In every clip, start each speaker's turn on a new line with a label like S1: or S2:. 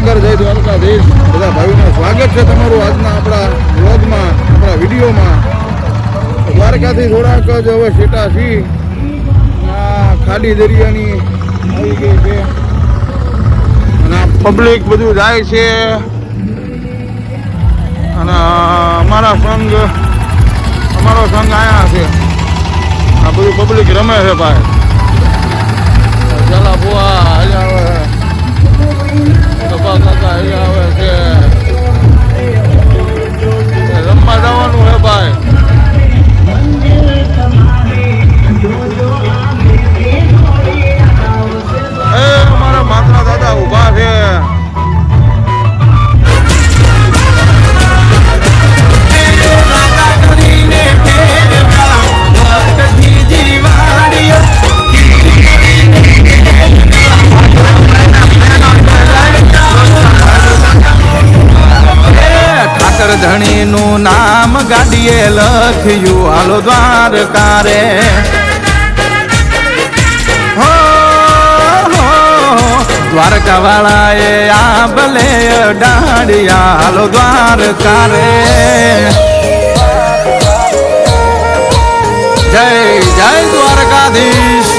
S1: સાગર જય દ્વારકાધીશ. બધા ભાઈઓને સ્વાગત છે તમારું આજના આપણા વ્લોગમાં, આપણા વિડીયોમાં. દ્વારકાથી થોડાક જ હવે સેટા ખાડી દરિયાની આવી ગઈ છે. અને પબ્લિક બધું જાય છે. અને અમારા સંઘ, અમારો સંઘ આયા છે. આ બધું પબ્લિક રમે છે ભાઈ. ચાલા બુઆ અહીંયા આવે કાકા રમવા જવાનું હે ભાઈ એ અમારા માતા દાદા ઊભા છે.
S2: લખ્યું હાલો દ્વારકારે. હો દ્વારકા વાળાએ આ ભલે ડાડિયા હાલો દ્વારકારે. જય જય દ્વારકાધીશ.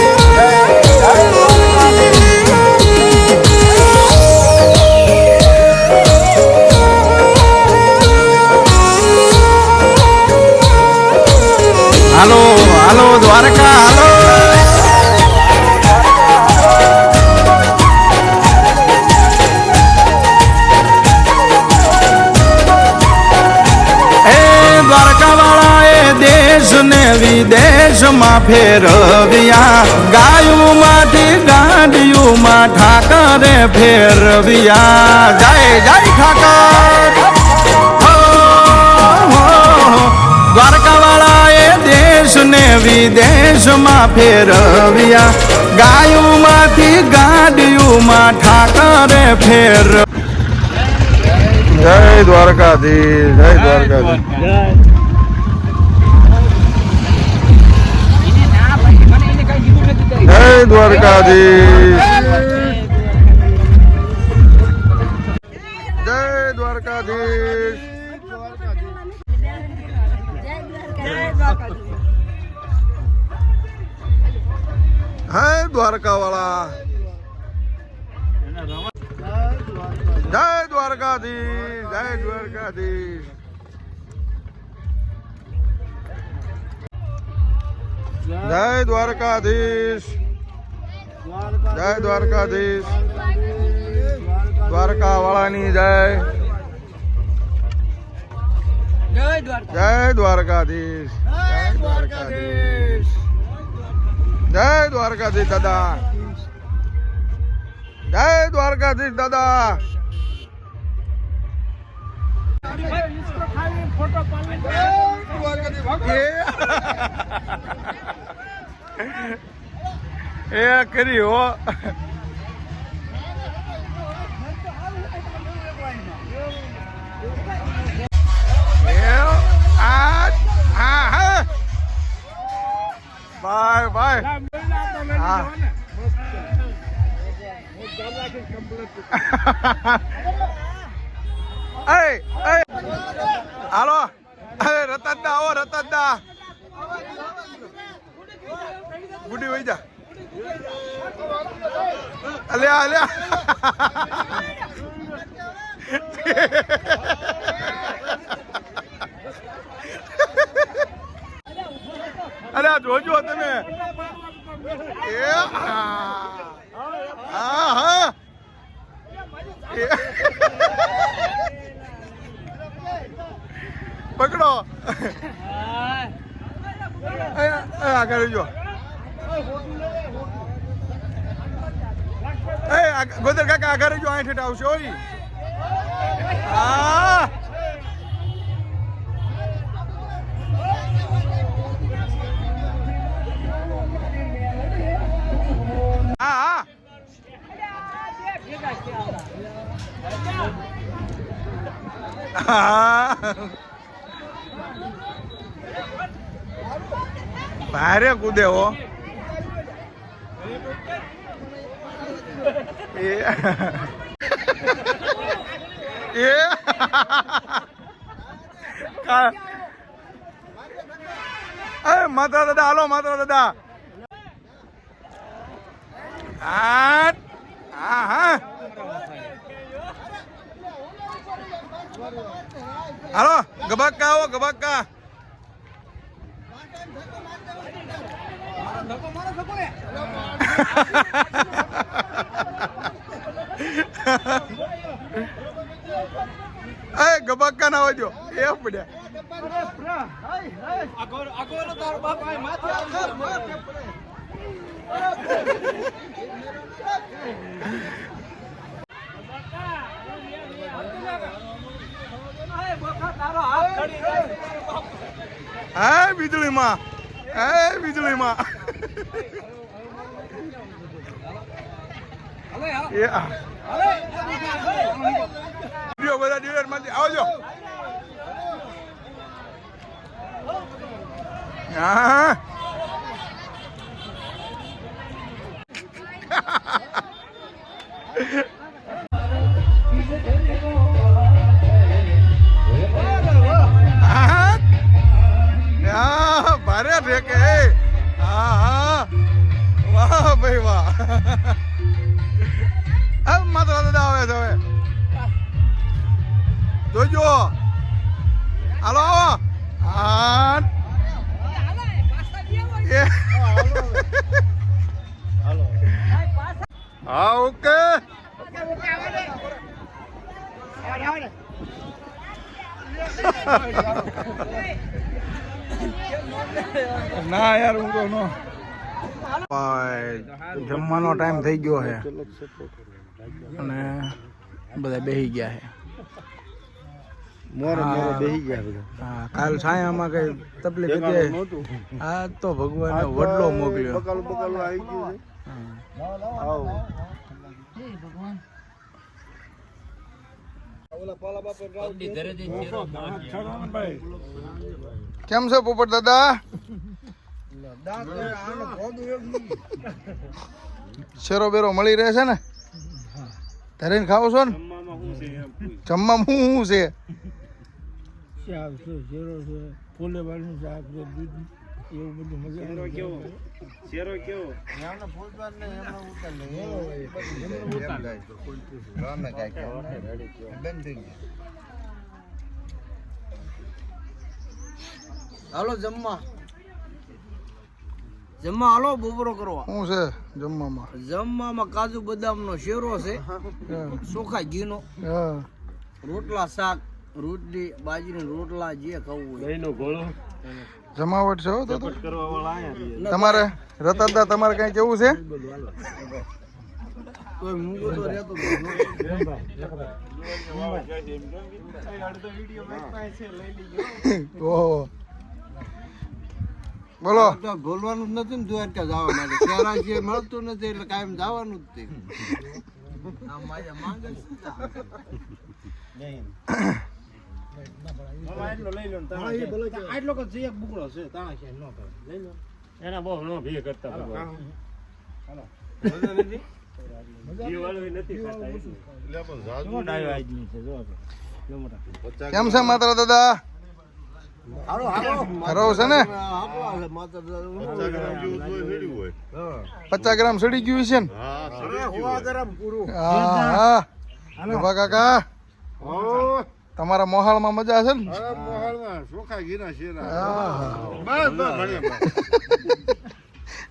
S2: વિદેશમાં ફેરવ્યા. ગાયું માંથી ગાડીઓમાં ઠાકરે ફેરવ્યા. જય જય ઠાકર. હો, હો, દ્વારકા વાળાએ દેશ ને વિદેશમાં ફેરવ્યા. ગાયુમાંથી ગાડીઓમાં ઠાકરે ફેર
S1: જય દ્વારકાધીશ જય દ્વારકાધીશ. જય દ્વારકાધીશ. જય દ્વારકાધીશ. હે દ્વારકા વાળા જય દ્વારકાધીશ જય દ્વારકાધીશ. જય દ્વારકાધીશ. જય દ્વારકાધીશ. દ્વારકા વાળાની જય જય દ્વારકાધીશ. જય દ્વારકાધીશ. જય દ્વારકાધીશ દાદા. જય દ્વારકાધીશ દાદા. એ. એ કરી હો. બાય બાય હા. હાલો. રતનદા આવો રતનદા. ગુડી જા. અલ્યા અલ્યા અરે જોજો તમે. એ હા. હા. પકડો. આગળ જો. એ, આ- ગોદર કાકા આગળ જો અહીં ઠેઠ આવશે, ઓય. હા હા. ભારે કૂદે હો. એ. એ. માતા દાદા હાલો માતા દાદા. હા હા. હાલો ગબક્કા આવો ગબક્કા એ ગબક્કા ના હોજો એ પડ્યા હે વીજળીમાં. હે વીજળી માં. બધા આવજો. ભારે ઠેકે હા હા. વાહ ભાઈ વાહ. હવે માત્ર દાદા આવે છે હવે. જોજો. હાલો, આવો. એ. હા, ઓકે. ના યાર હું તો નો જમવાનો ટાઈમ થઈ ગયો છે. અને બધા બેસી ગયા છે.
S3: મોરે મોરે બેહી ગયા બધા.
S1: હા કાલ છાયામાં કઈ તકલીફ હતી? આ તો ભગવાને વડલો મોકલ્યો.
S3: બકાલું બકાલું આવી ગયું છે. આવો.
S1: કેમ છે પોપટ દાદા? શેરો બેરો મળી રહે છે ને? ધરીને ખાવ છો ને? જમવામાં શું શું છે?
S3: શાક છે શેરો છે ફૂલેવાળનું શાક છે દૂધ એવું બધું મજા શેરો કેવો? શેરો કેવો?
S4: હાલો જમવા. જમવા હાલો બોબરો કરવા.
S1: શું છે જમવામાં?
S4: જમવામાં કાજુ બદામનો શેરો છે. ચોખા ઘીનો.
S1: હા.
S4: રોટલા શાક રોટલી બાજરીના રોટલા જે ખાવું હોય.
S1: જમાવટ છે તો તમારે રતનદા તમારે કઈ કેવું છે?
S4: કોઈ મૂંગો તો રહેતો.
S1: ઓહો. બોલો.
S4: બોલવાનું જ નથી ને દ્વારકા જવા માટે. શહેરા જે મળતું નથી એટલે કાયમ જવાનું જ તે. આ માજા માંગે છે ને તા.
S3: આટલો કે એક બુકડો છે તાણા છે ન કરે. લઈ લો. એના બહુ નો ભી કરતા બધા
S1: કેમ છે માત્ર દાદા? ખરો છે ને? પચાસ ગ્રામ સડી ગયું છે ને? ઊભા કાકા. તમારા મોહાળમાં મજા છે ને?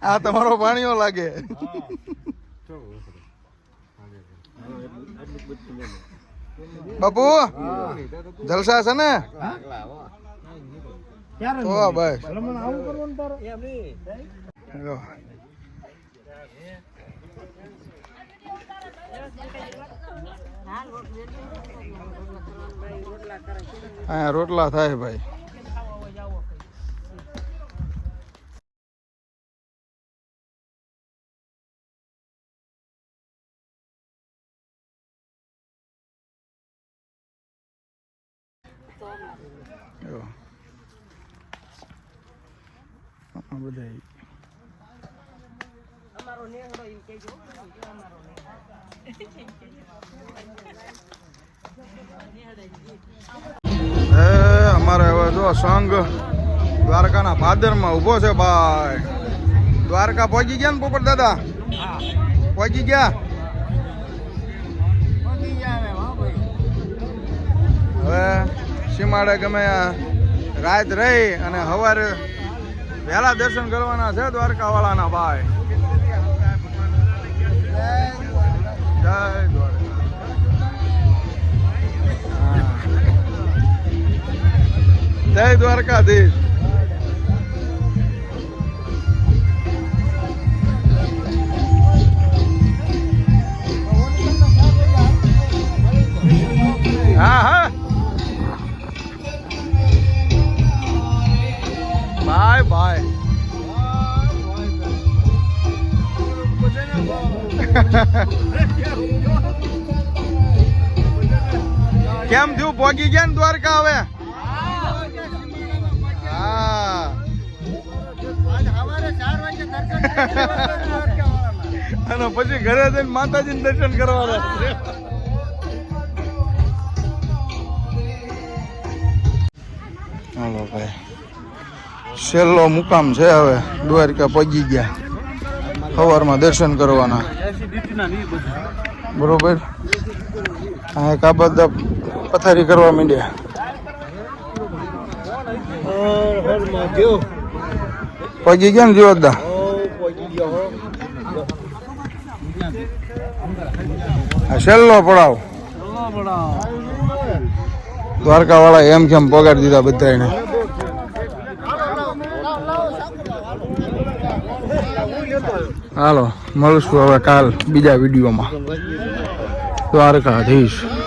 S1: આ તમારો પાણીઓ લાગે. બાપુ, જલસા છે ને? તો ભાઈ
S3: આવું કરવાનું તારે
S1: લો. હા રોટલા થાય ભાઈ જો. આ બધા હવે જો સંઘ દ્વારકાના ભાદરમાં ઊભો છે ભાઈ. દ્વારકા પહોંચી ગયા ને પોપટ દાદા? પહોંચી ગયા? હવે સીમાડે ગમે રાત રહી અને સવારે વહેલા દર્શન કરવાના છે દ્વારકા વાળાના ભાઈ જય દ્વારકાધીશ. કેમ થયું? પોગી ગયા ને દ્વારકા હવે? અને પછી ઘરે જઈને માતાજી ને દર્શન કરવાના. હાલો ભાઈ. છેલ્લો મુકામ છે હવે. દ્વારકા પગી ગયા. સવારમાં દર્શન કરવાના. બરોબર. હા આ બધા પથારી કરવા માંડ્યા. પગી ગયા ને જીવતદા છેલ્લો પડાવ. દ્વારકા વાળા એમ કેમ પગાર દીધા બધાને હાલો. મળશું હવે કાલ બીજા વિડીયોમાં. દ્વારકાધીશ.